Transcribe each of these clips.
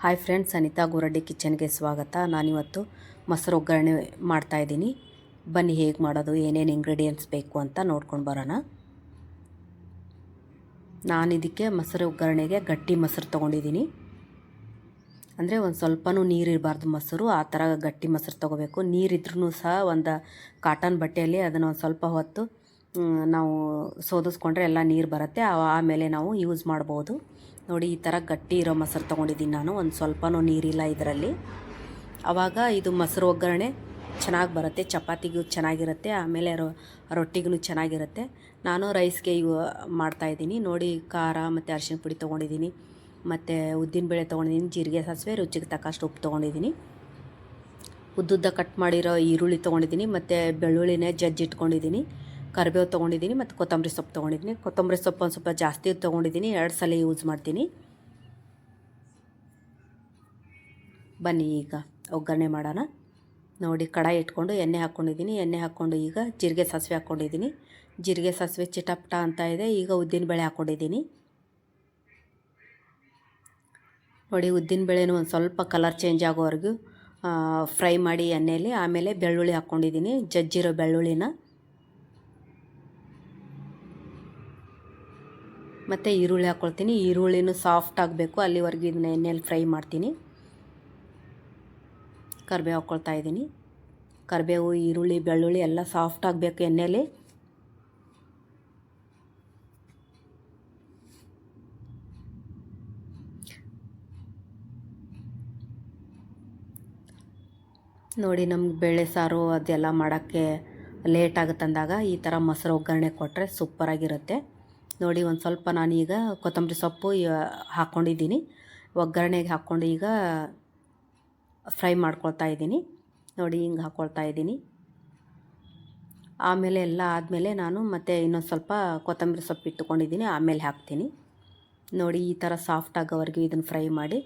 Hi friends Anita Goraddi ಕಿಚನ್ಗೆ ಸ್ವಾಗತ. ನಾನಿವತ್ತು ಮೊಸರು ಒಗ್ಗರಣೆ ಮಾಡ್ತಾಯಿದ್ದೀನಿ ಬನ್ನಿ, ಹೇಗೆ ಮಾಡೋದು, ಏನೇನು ಇಂಗ್ರೀಡಿಯೆಂಟ್ಸ್ ಬೇಕು ಅಂತ ನೋಡ್ಕೊಂಡು ಬರೋಣ. ನಾನು ಇದಕ್ಕೆ ಮೊಸರು ಒಗ್ಗರಣೆಗೆ ಗಟ್ಟಿ ಮೊಸರು ತೊಗೊಂಡಿದ್ದೀನಿ. ಅಂದರೆ ಒಂದು ಸ್ವಲ್ಪನೂ ನೀರಿರಬಾರ್ದು ಮೊಸರು, ಆ ಥರ ಗಟ್ಟಿ ಮೊಸರು ತೊಗೋಬೇಕು. ನೀರಿದ್ರೂ ಸಹ ಒಂದು ಕಾಟನ್ ಬಟ್ಟೆಯಲ್ಲಿ ಅದನ್ನು ಒಂದು ಸ್ವಲ್ಪ ಹೊತ್ತು ನಾವು ಸೋದಿಸ್ಕೊಂಡ್ರೆ ಎಲ್ಲ ನೀರು ಬರುತ್ತೆ. ಆಮೇಲೆ ನಾವು ಯೂಸ್ ಮಾಡ್ಬೋದು. ನೋಡಿ, ಈ ಥರ ಗಟ್ಟಿ ಇರೋ ಮೊಸರು ತೊಗೊಂಡಿದ್ದೀನಿ ನಾನು. ಒಂದು ಸ್ವಲ್ಪನೂ ನೀರಿಲ್ಲ ಇದರಲ್ಲಿ. ಆವಾಗ ಇದು ಮೊಸರು ಒಗ್ಗರಣೆ ಚೆನ್ನಾಗಿ ಬರುತ್ತೆ. ಚಪಾತಿಗೂ ಚೆನ್ನಾಗಿರುತ್ತೆ, ಆಮೇಲೆ ರೊಟ್ಟಿಗೂ ಚೆನ್ನಾಗಿರುತ್ತೆ. ನಾನು ರೈಸ್ಗೆ ಇವು ಮಾಡ್ತಾಯಿದ್ದೀನಿ ನೋಡಿ, ಖಾರ ಮತ್ತು ಅರಿಶಿನ ಪುಡಿ ತೊಗೊಂಡಿದ್ದೀನಿ. ಮತ್ತು ಉದ್ದಿನಬೇಳೆ ತೊಗೊಂಡಿದ್ದೀನಿ, ಜೀರಿಗೆ, ಸಾಸಿವೆ, ರುಚಿಗೆ ತಕ್ಕಷ್ಟು ಉಪ್ಪು ತೊಗೊಂಡಿದ್ದೀನಿ. ಉದ್ದುದ್ದ ಕಟ್ ಮಾಡಿರೋ ಈರುಳ್ಳಿ ತೊಗೊಂಡಿದ್ದೀನಿ, ಮತ್ತು ಬೆಳ್ಳುಳ್ಳಿನೇ ಜಜ್ಜಿ ಇಟ್ಕೊಂಡಿದ್ದೀನಿ ಕರಿಬೇವು ತೊಗೊಂಡಿದ್ದೀನಿ ಮತ್ತು ಕೊತ್ತಂಬರಿ ಸೊಪ್ಪು ತೊಗೊಂಡಿದ್ದೀನಿ. ಕೊತ್ತಂಬರಿ ಸೊಪ್ಪು ಒಂದು ಸ್ವಲ್ಪ ಜಾಸ್ತಿ ತೊಗೊಂಡಿದ್ದೀನಿ. ಎರಡು ಸಲ ಯೂಸ್ ಮಾಡ್ತೀನಿ. ಬನ್ನಿ ಈಗ ಒಗ್ಗರಣೆ ಮಾಡೋಣ. ನೋಡಿ ಕಡಾಯಿ ಇಟ್ಕೊಂಡು ಎಣ್ಣೆ ಹಾಕ್ಕೊಂಡಿದ್ದೀನಿ ಎಣ್ಣೆ ಹಾಕ್ಕೊಂಡು ಈಗ ಜೀರಿಗೆ ಸಾಸಿವೆ ಹಾಕ್ಕೊಂಡಿದ್ದೀನಿ ಜೀರಿಗೆ ಸಾಸಿವೆ ಚಿಟಪಟ ಅಂತ ಇದೆ. ಈಗ ಉದ್ದಿನಬೇಳೆ ಹಾಕ್ಕೊಂಡಿದ್ದೀನಿ ನೋಡಿ ಉದ್ದಿನಬೇಳೆನೂ ಒಂದು ಸ್ವಲ್ಪ ಕಲರ್ ಚೇಂಜ್ ಆಗೋವರೆಗೂ ಫ್ರೈ ಮಾಡಿ ಎಣ್ಣೆಯಲ್ಲಿ. ಆಮೇಲೆ ಬೆಳ್ಳುಳ್ಳಿ ಹಾಕ್ಕೊಂಡಿದ್ದೀನಿ ಜಜ್ಜಿರೋ ಬೆಳ್ಳುಳ್ಳಿನ. ಮತ್ತು ಈರುಳ್ಳಿ ಹಾಕ್ಕೊಳ್ತೀನಿ ಈರುಳ್ಳಿನೂ ಸಾಫ್ಟ್ ಆಗಬೇಕು. ಅಲ್ಲಿವರೆಗೂ ಇದನ್ನ ಎಣ್ಣೆಯಲ್ಲಿ ಫ್ರೈ ಮಾಡ್ತೀನಿ. ಕರಿಬೇವು ಹಾಕ್ಕೊಳ್ತಾ ಇದ್ದೀನಿ. ಕರಿಬೇವು, ಈರುಳ್ಳಿ, ಬೆಳ್ಳುಳ್ಳಿ ಎಲ್ಲ ಸಾಫ್ಟ್ ಆಗಬೇಕು ಎಣ್ಣೆಯಲ್ಲಿ. ನೋಡಿ ನಮ್ಗೆ ಬೇಳೆ ಸಾರು ಅದೆಲ್ಲ ಮಾಡೋಕ್ಕೆ ಲೇಟ್ ಆಗುತ್ತಂದಾಗ ಈ ಥರ ಮೊಸರು ಒಗ್ಗರಣೆ ಕೊಟ್ಟರೆ ಸೂಪರಾಗಿರುತ್ತೆ ನೋಡಿ, ಒಂದು ಸ್ವಲ್ಪ ನಾನೀಗ ಕೊತ್ತಂಬರಿ ಸೊಪ್ಪು ಹಾಕ್ಕೊಂಡಿದ್ದೀನಿ ಒಗ್ಗರಣೆಗೆ ಹಾಕ್ಕೊಂಡು ಈಗ ಫ್ರೈ ಮಾಡ್ಕೊಳ್ತಾ ಇದ್ದೀನಿ. ನೋಡಿ, ಹಿಂಗೆ ಹಾಕ್ಕೊಳ್ತಾ ಇದ್ದೀನಿ. ಆಮೇಲೆ ಎಲ್ಲ ಆದಮೇಲೆ ನಾನು ಮತ್ತೆ ಇನ್ನೊಂದು ಸ್ವಲ್ಪ ಕೊತ್ತಂಬರಿ ಸೊಪ್ಪು ಇಟ್ಟುಕೊಂಡಿದ್ದೀನಿ. ಆಮೇಲೆ ಹಾಕ್ತೀನಿ. ನೋಡಿ, ಈ ಥರ ಸಾಫ್ಟ್ ಆಗೋವರೆಗೂ ಇದನ್ನು ಫ್ರೈ ಮಾಡಿ.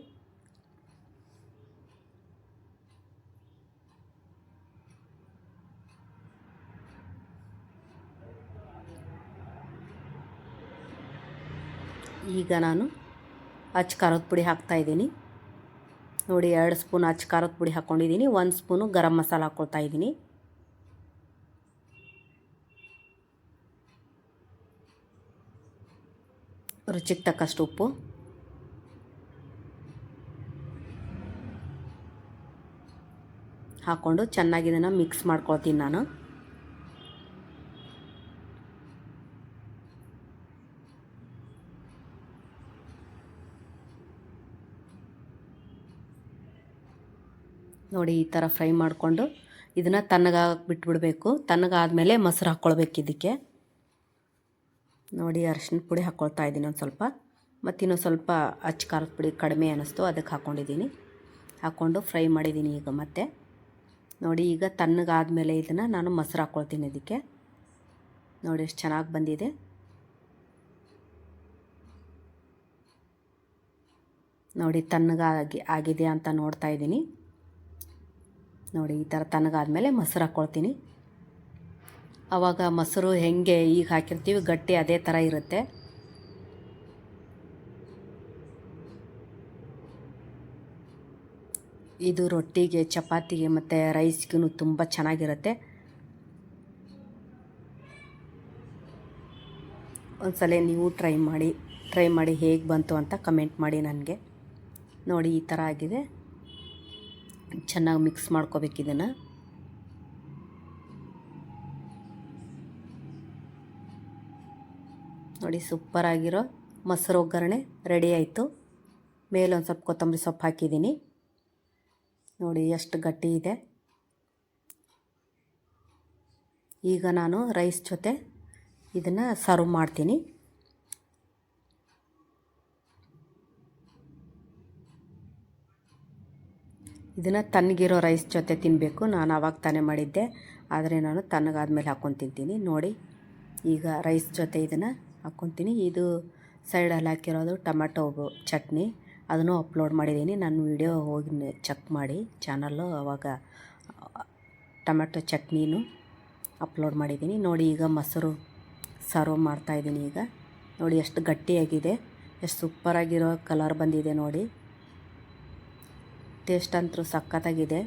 ಈಗ ನಾನು ಅಚ್ಚ ಖಾರದ ಪುಡಿ ಹಾಕ್ತಾಯಿದ್ದೀನಿ ನೋಡಿ, ಎರಡು ಸ್ಪೂನ್ ಅಚ್ಚ ಖಾರದ ಪುಡಿ ಹಾಕ್ಕೊಂಡಿದ್ದೀನಿ ಒಂದು ಸ್ಪೂನು ಗರಂ ಮಸಾಲ ಹಾಕ್ಕೊಳ್ತಾ ಇದ್ದೀನಿ. ರುಚಿಗೆ ತಕ್ಕಷ್ಟು ಉಪ್ಪು. ಹಾಕ್ಕೊಂಡು ಚೆನ್ನಾಗಿ ಇದನ್ನು ಮಿಕ್ಸ್ ಮಾಡ್ಕೊಳ್ತೀನಿ ನಾನು. ನೋಡಿ ಈ ಥರ ಫ್ರೈ ಮಾಡಿಕೊಂಡು ಇದನ್ನು ತಣ್ಣಗಾಗಿ ಬಿಟ್ಬಿಡಬೇಕು. ತಣ್ಣಗಾದ್ಮೇಲೆ ಮೊಸರು ಹಾಕ್ಕೊಳ್ಬೇಕು ಇದಕ್ಕೆ. ನೋಡಿ ಅರಶಿನ ಪುಡಿ ಹಾಕ್ಕೊಳ್ತಾ ಇದ್ದೀನಿ ಒಂದು ಸ್ವಲ್ಪ. ಮತ್ತು ಇನ್ನೊಂದು ಸ್ವಲ್ಪ ಅಚ್ಚ ಖಾರದ ಪುಡಿ ಕಡಿಮೆ ಅನ್ನಿಸ್ತು ಅದಕ್ಕೆ ಹಾಕ್ಕೊಂಡಿದ್ದೀನಿ ಹಾಕ್ಕೊಂಡು ಫ್ರೈ ಮಾಡಿದ್ದೀನಿ ಈಗ ಮತ್ತೆ. ನೋಡಿ ಈಗ ತಣ್ಣಗಾದ್ಮೇಲೆ ಇದನ್ನು ನಾನು ಮೊಸರು ಹಾಕ್ಕೊಳ್ತೀನಿ ಇದಕ್ಕೆ. ನೋಡಿ ಎಷ್ಟು ಚೆನ್ನಾಗಿ ಬಂದಿದೆ. ನೋಡಿ ತಣ್ಣಗಾಗಿ ಆಗಿದೆ ಅಂತ ನೋಡ್ತಾ ಇದ್ದೀನಿ. ನೋಡಿ, ಈ ಥರ ತನಗಾದಮೇಲೆ ಮೊಸರು ಹಾಕ್ಕೊಳ್ತೀನಿ. ಆವಾಗ ಮೊಸರು ಹೆಂಗೆ ಈಗ ಹಾಕಿರ್ತೀವಿ, ಗಟ್ಟಿ ಅದೇ ಥರ ಇರುತ್ತೆ. ಇದು ರೊಟ್ಟಿಗೆ, ಚಪಾತಿಗೆ ಮತ್ತು ರೈಸ್ಗೂ ತುಂಬ ಚೆನ್ನಾಗಿರುತ್ತೆ. ಒಂದ್ಸಲ ನೀವು ಟ್ರೈ ಮಾಡಿ ಟ್ರೈ ಮಾಡಿ ಹೇಗೆ ಬಂತು ಅಂತ ಕಮೆಂಟ್ ಮಾಡಿ ನನಗೆ. ನೋಡಿ, ಈ ಥರ ಆಗಿದೆ. ಚೆನ್ನಾಗಿ ಮಿಕ್ಸ್ ಮಾಡ್ಕೋಬೇಕು ಇದನ್ನು. ನೋಡಿ ಸೂಪರಾಗಿರೋ ಮೊಸರು ಒಗ್ಗರಣೆ ರೆಡಿ ಆಯಿತು. ಮೇಲೆ ಒಂದು ಸ್ವಲ್ಪ ಕೊತ್ತಂಬರಿ ಸೊಪ್ಪು ಹಾಕಿದ್ದೀನಿ. ನೋಡಿ ಎಷ್ಟು ಗಟ್ಟಿ ಇದೆ. ಈಗ ನಾನು ರೈಸ್ ಜೊತೆ ಇದನ್ನು ಸರ್ವ್ ಮಾಡ್ತೀನಿ. ಇದನ್ನು ತಣ್ಣಗಿರೋ ರೈಸ್ ಜೊತೆ ತಿನ್ನಬೇಕು ನಾನು ಆವಾಗ ತಾನೇ ಮಾಡಿದ್ದೆ. ಆದರೆ ನಾನು ತಣ್ಣಗಾದ್ಮೇಲೆ ಹಾಕ್ಕೊಂಡು ತಿಂತೀನಿ. ನೋಡಿ, ಈಗ ರೈಸ್ ಜೊತೆ ಇದನ್ನು ಹಾಕ್ಕೊತೀನಿ ಇದು ಸೈಡಲ್ಲಿ ಹಾಕಿರೋದು ಟೊಮೆಟೊ ಚಟ್ನಿ. ಅದನ್ನು ಅಪ್ಲೋಡ್ ಮಾಡಿದ್ದೀನಿ. ನನ್ನ ವಿಡಿಯೋ ಹೋಗಿ ಚೆಕ್ ಮಾಡಿ. ಚಾನಲ್ಲು ಅವಾಗ ಟೊಮೆಟೊ ಚಟ್ನಿನೂ ಅಪ್ಲೋಡ್ ಮಾಡಿದ್ದೀನಿ. ನೋಡಿ, ಈಗ ಮೊಸರು ಸರ್ವ್ ಮಾಡ್ತಾಯಿದ್ದೀನಿ ಈಗ. ನೋಡಿ, ಎಷ್ಟು ಗಟ್ಟಿಯಾಗಿದೆ. ಎಷ್ಟು ಸೂಪರಾಗಿರೋ ಕಲರ್ ಬಂದಿದೆ ನೋಡಿ. ಟೇಸ್ಟ್ ಅಂತೂ ಸಕ್ಕತ್ತಾಗಿದೆ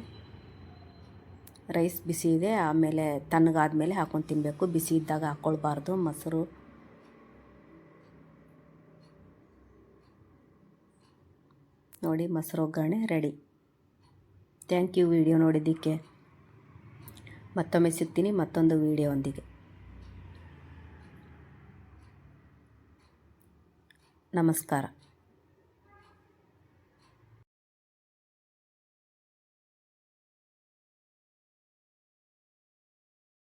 ರೈಸ್ ಬಿಸಿ ಇದೆ, ಆಮೇಲೆ ತಣ್ಣಗಾದ್ಮೇಲೆ ಹಾಕೊಂಡು ತಿನ್ನಬೇಕು ಬಿಸಿ ಇದ್ದಾಗ ಹಾಕ್ಕೊಳ್ಬಾರ್ದು ಮೊಸರು. ನೋಡಿ, ಮೊಸರು ಒಗ್ಗರಣೆ ರೆಡಿ. ಥ್ಯಾಂಕ್ ಯು ವಿಡಿಯೋ ನೋಡಿದ್ದಕ್ಕೆ. ಮತ್ತೊಮ್ಮೆ ಸಿಗ್ತೀನಿ, ಮತ್ತೊಂದು ವಿಡಿಯೋದೊಂದಿಗೆ ನಮಸ್ಕಾರ.